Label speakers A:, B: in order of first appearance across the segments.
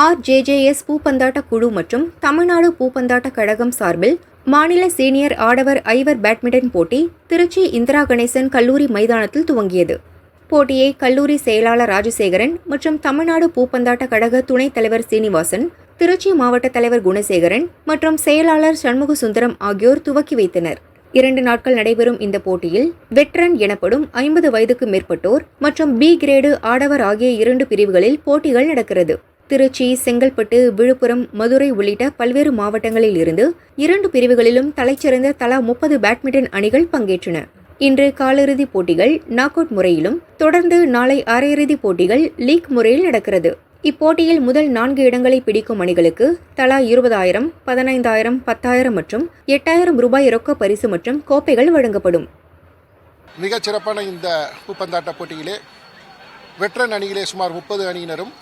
A: ஆர்ஜேஜேஎஸ் பூப்பந்தாட்ட குழு மற்றும் தமிழ்நாடு பூப்பந்தாட்ட கழகம் சார்பில் மாநில சீனியர் ஆடவர் ஐவர் பேட்மிண்டன் போட்டி திருச்சி இந்திரா கணேசன் கல்லூரி மைதானத்தில் துவங்கியது. போட்டியை கல்லூரி செயலாளர் ராஜசேகரன் மற்றும் தமிழ்நாடு பூப்பந்தாட்ட கழக துணைத் தலைவர் சீனிவாசன் திருச்சி மாவட்ட தலைவர் குணசேகரன் மற்றும் செயலாளர் சண்முக சுந்தரம் ஆகியோர் துவக்கி வைத்தனர். இரண்டு நாட்கள் நடைபெறும் இந்த போட்டியில் வெட்ரன் எனப்படும் ஐம்பது வயதுக்கு மேற்பட்டோர் மற்றும் பி கிரேடு ஆடவர் ஆகிய இரண்டு பிரிவுகளில் போட்டிகள் நடக்கிறது. திருச்சி செங்கல்பட்டு விழுப்புரம் மதுரை உள்ளிட்ட பல்வேறு மாவட்டங்களில் இருந்து இரண்டு பிரிவுகளிலும் தலைச்சிறந்த தலா முப்பது பேட்மிண்டன் அணிகள் பங்கேற்றன. இன்று காலிறுதிப் போட்டிகள் நாக் அவுட் முறையிலும் தொடர்ந்து நாளை அரையிறுதிப் போட்டிகள் லீக் முறையில் நடக்கிறது. இப்போட்டியில் முதல் நான்கு இடங்களை பிடிக்கும் அணிகளுக்கு தலா இருபதாயிரம் பதினைந்தாயிரம் பத்தாயிரம் மற்றும் எட்டாயிரம் ரூபாய் ரொக்க பரிசு மற்றும் கோப்பைகள் வழங்கப்படும்.
B: மிகச் சிறப்பான இந்த பூப்பந்தாட்ட போட்டியிலே வெற்றன் அணியிலே சுமார் முப்பது அணியினரும்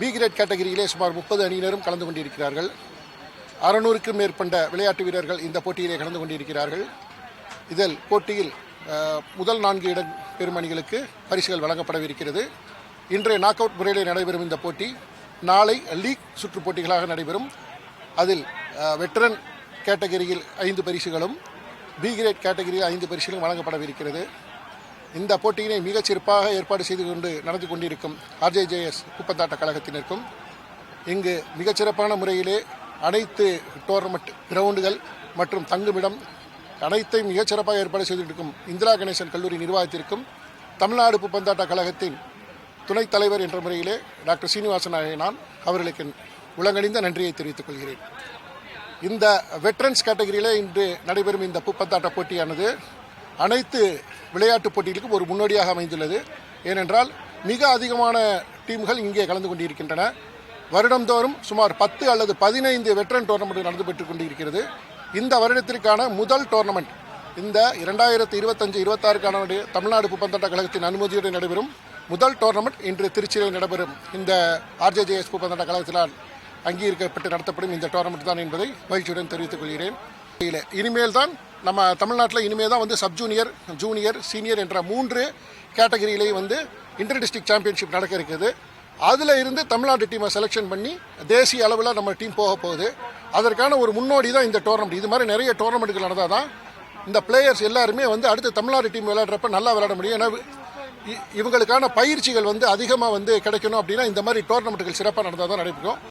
B: பி கிரேட் கேட்டகரியிலே சுமார் முப்பது அணியினரும் கலந்து கொண்டிருக்கிறார்கள். அறநூறுக்கும் மேற்பட்ட விளையாட்டு வீரர்கள் இந்த போட்டியிலே கலந்து கொண்டிருக்கிறார்கள். இதில் போட்டியில் முதல் நான்கு இடம் பெறும் அணிகளுக்கு பரிசுகள் வழங்கப்படவிருக்கிறது. இன்றைய நாக் அவுட் முறையிலே நடைபெறும் இந்த போட்டி நாளை லீக் சுற்று போட்டிகளாக நடைபெறும். அதில் வெட்டரன் வெட்ரன் கேட்டகரியில் ஐந்து பரிசுகளும் பி கிரேட் கேட்டகரியில் ஐந்து பரிசுகளும் வழங்கப்படவிருக்கிறது. இந்த போட்டியினை மிகச் சிறப்பாக ஏற்பாடு செய்து கொண்டு நடந்து கொண்டிருக்கும் ஆர்ஜேஜேஎஸ் குப்பந்தாட்ட கழகத்தினருக்கும் இங்கு மிகச்சிறப்பான முறையிலே அனைத்து டோர்னமெண்ட் கிரவுண்டுகள் மற்றும் தங்குமிடம் அனைத்தையும் மிகச்சிறப்பாக ஏற்பாடு செய்திருக்கும் இந்திரா கணேசன் கல்லூரி நிர்வாகத்திற்கும் தமிழ்நாடு புப்பந்தாட்ட கழகத்தின் துணைத் தலைவர் என்ற முறையிலே டாக்டர் சீனிவாசன் ஆகிய நான் அவர்களுக்கு உலகணிந்த நன்றியை தெரிவித்துக் கொள்கிறேன். இந்த வெட்ரன்ஸ் கேட்டகரியிலே இன்று நடைபெறும் இந்த பூப்பந்தாட்ட போட்டியானது அனைத்து விளையாட்டுப் போட்டிகளுக்கும் ஒரு முன்னோடியாக அமைந்துள்ளது. ஏனென்றால் மிக அதிகமான டீம்கள் இங்கே கலந்து கொண்டிருக்கின்றன. வருடந்தோறும் சுமார் பத்து அல்லது பதினைந்து வெட்டரன் டோர்னமெண்ட் நடந்து பெற்றுக் கொண்டிருக்கிறது. இந்த வருடத்திற்கான முதல் டோர்னமெண்ட் இந்த இரண்டாயிரத்தி இருபத்தஞ்சு இருபத்தாறுக்கான தமிழ்நாடு பூப்பந்தாட்ட கழகத்தின் அனுமதியுடன் நடைபெறும் முதல் டோர்னமெண்ட் இன்று திருச்சியில் நடைபெறும். இந்த ஆர்ஜேஜேஎஸ் பூப்பந்தாட்ட கழகத்தினால் அங்கீகரிக்கப்பட்டு நடத்தப்படும் இந்த டோர்னமெண்ட் தான் என்பதை மகிழ்ச்சியுடன் தெரிவித்துக் கொள்கிறேன். இனிமேல் தான் நம்ம தமிழ்நாட்டில் இனிமேல் தான் வந்து சப் ஜூனியர் ஜூனியர் சீனியர் என்ற மூன்று கேட்டகரியிலே வந்து இன்டர் டிஸ்ட்ரிக்ட் சாம்பியன்ஷிப் நடக்க இருக்குது. அதில் இருந்து தமிழ்நாடு டீமை செலெக்ஷன் பண்ணி தேசிய அளவில் நம்ம டீம் போக போகுது. அதற்கான ஒரு முன்னோடி தான் இந்த டோர்னமெண்ட் இது மாதிரி நிறைய டோர்னமெண்ட்டுகள் நடந்தால் தான் இந்த பிளேயர்ஸ் எல்லாருமே வந்து அடுத்து தமிழ்நாடு டீம் விளையாடுறப்ப நல்லா விளையாட முடியும். ஏன்னா இ- இவங்களுக்கான பயிற்சிகள் வந்து அதிகமாக வந்து கிடைக்கணும் அப்படின்னா இந்த மாதிரி டோர்னமெண்ட்டுகள் சிறப்பாக நடந்தால் தான் நடைபெறும்.